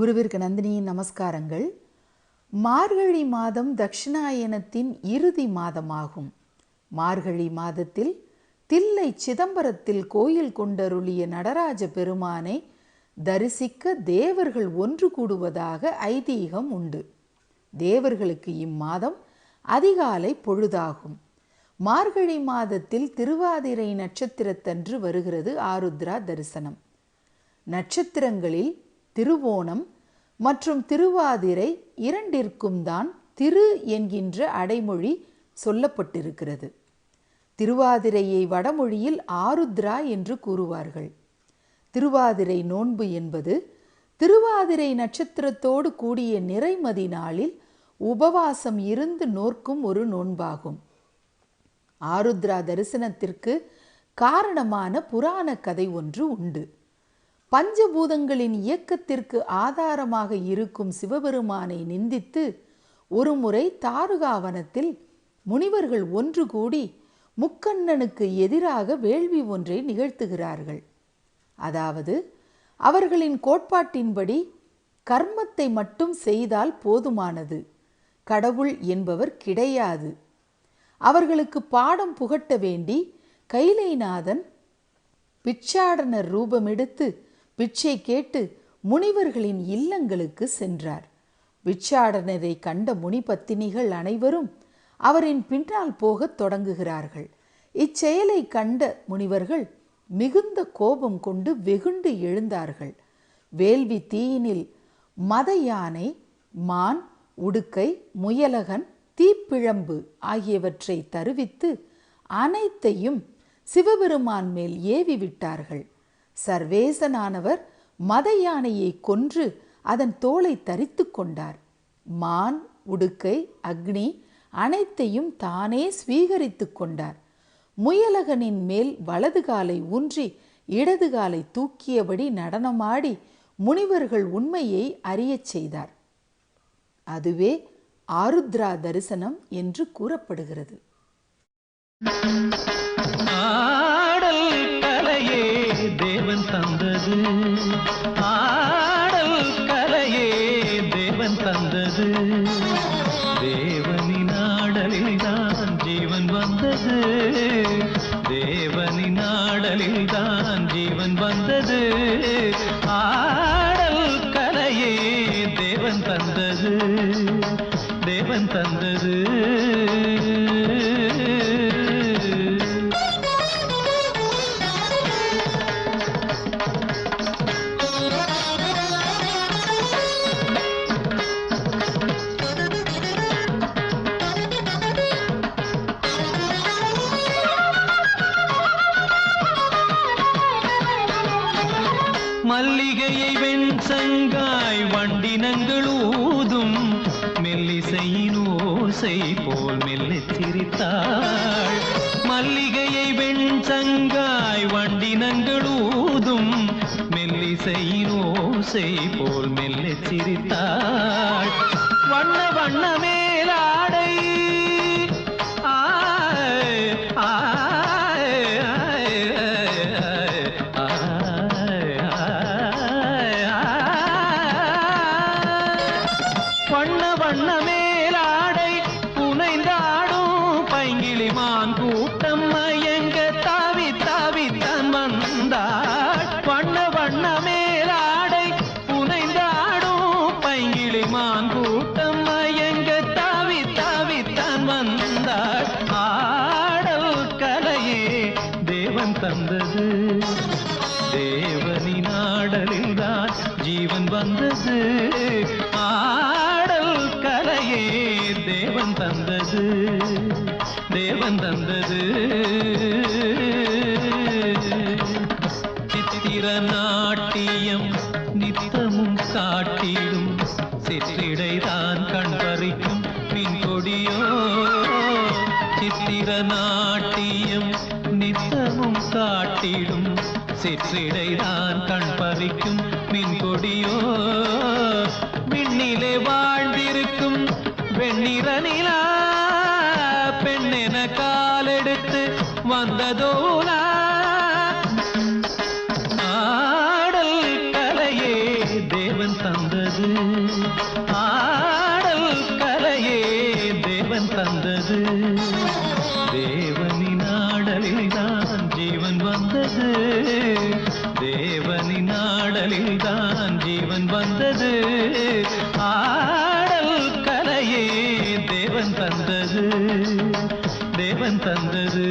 குருவிற்கு நந்தினியின் நமஸ்காரங்கள். மார்கழி மாதம் தக்ஷிணாயனத்தின் இறுதி மாதமாகும். மார்கழி மாதத்தில் தில்லை சிதம்பரத்தில் கோயில் கொண்டருளிய நடராஜ பெருமானை தரிசிக்க தேவர்கள் ஒன்று கூடுவதாக ஐதீகம் உண்டு. தேவர்களுக்கு இம்மாதம் அதிகாலை பொழுதாகும். மார்கழி மாதத்தில் திருவாதிரை நட்சத்திரத்தன்று வருகிறது ஆருத்ரா தரிசனம். நட்சத்திரங்களில் திருவோணம் மற்றும் திருவாதிரை இரண்டிற்கும் தான் திரு என்கின்ற அடைமொழி சொல்லப்பட்டிருக்கிறது. திருவாதிரையை வடமொழியில் ஆருத்ரா என்று கூறுவார்கள். திருவாதிரை நோன்பு என்பது திருவாதிரை நட்சத்திரத்தோடு கூடிய நிறைமதி நாளில் உபவாசம் இருந்து நோர்க்கும் ஒரு நோன்பாகும். ஆருத்ரா தரிசனத்திற்கு காரணமான புராண கதை ஒன்று உண்டு. பஞ்சபூதங்களின் இயக்கத்திற்கு ஆதாரமாக இருக்கும் சிவபெருமானை நிந்தித்து ஒருமுறை தாருகாவனத்தில் முனிவர்கள் ஒன்று கூடி முக்கண்ணனுக்கு எதிராக வேள்வி ஒன்றை நிகழ்த்துகிறார்கள். அதாவது அவர்களின் கோட்பாட்டின்படி கர்மத்தை மட்டும் செய்தால் போதுமானது கடவுள் என்பவர் கிடையாது. அவர்களுக்கு பாடம் புகட்ட வேண்டி கைலைநாதன் பிச்சாடனர் ரூபமெடுத்து பிச்சை கேட்டு முனிவர்களின் இல்லங்களுக்கு சென்றார். பிச்சாடனரை கண்ட முனிபத்தினிகள் அனைவரும் அவரின் பின்னால் போகத் தொடங்குகிறார்கள். இச்செயலை கண்ட முனிவர்கள் மிகுந்த கோபம் கொண்டு வெகுண்டு எழுந்தார்கள். வேள்வி தீயினில் மத யானை மான் உடுக்கை முயலகன் தீப்பிழம்பு ஆகியவற்றை தருவித்து அனைத்தையும் சிவபெருமான் மேல் ஏவி விட்டார்கள் சர்வேசனானவர் மத யானையை கொன்று அதன் தோலை தரித்து கொண்டார். மான் உடுக்கை அக்னி அனைத்தையும் தானே ஸ்வீகரித்து கொண்டார். முயலகனின் மேல் வலது காலை ஊன்றி இடது காலை தூக்கியபடி நடனமாடி முனிவர்கள் உண்மையை அறியச் செய்தார். அதுவே ஆருத்ரா தரிசனம் என்று கூறப்படுகிறது. தந்தது தேவனின் ஆடலில் தான் ஜீவன் வந்தது. தேவனின் ஆடலில் தான் ஜீவன் வந்தது. ஆ மல்லிகையை வெண்சங்காய் வண்டினங்கள் ஊதும் மெல்லிசையினோசை போல் மெல்ல சிரித்தாள். மல்லிகையை வெண்சங்காய் வண்டினங்கள் ஊதும் மெல்லிசையினோசை போல் மெல்ல சிரித்தாள். தேவன் தேவனி நாடலில் தான் ஜீவன் வந்தது. ஆடல் கலையே தேவன் தந்தது. தேவன் தந்தது. சித்திர நாட்டியம் நித்தமும் காட்டிடும் சிற்றிடைதான் கண் பறிக்கும் பின் கொடியோ. சித்திர நாட்டியம் நித்த காட்டிடும் சிற்றிடைதான் கண் பறிக்கும் மின் கொடியோ விண்ணிலே வாழ்ந்திருக்கும் வெண்ணிற நிலா பெண்ணென காலெடுத்து வந்ததோலா. ஆடல் கலையே தேவன் தந்தது. தேவனின் ஆடலில் தான் ஜீவன் வந்தது. ஆடல் கலையே தேவன் தந்தது. தேவன் தந்தது.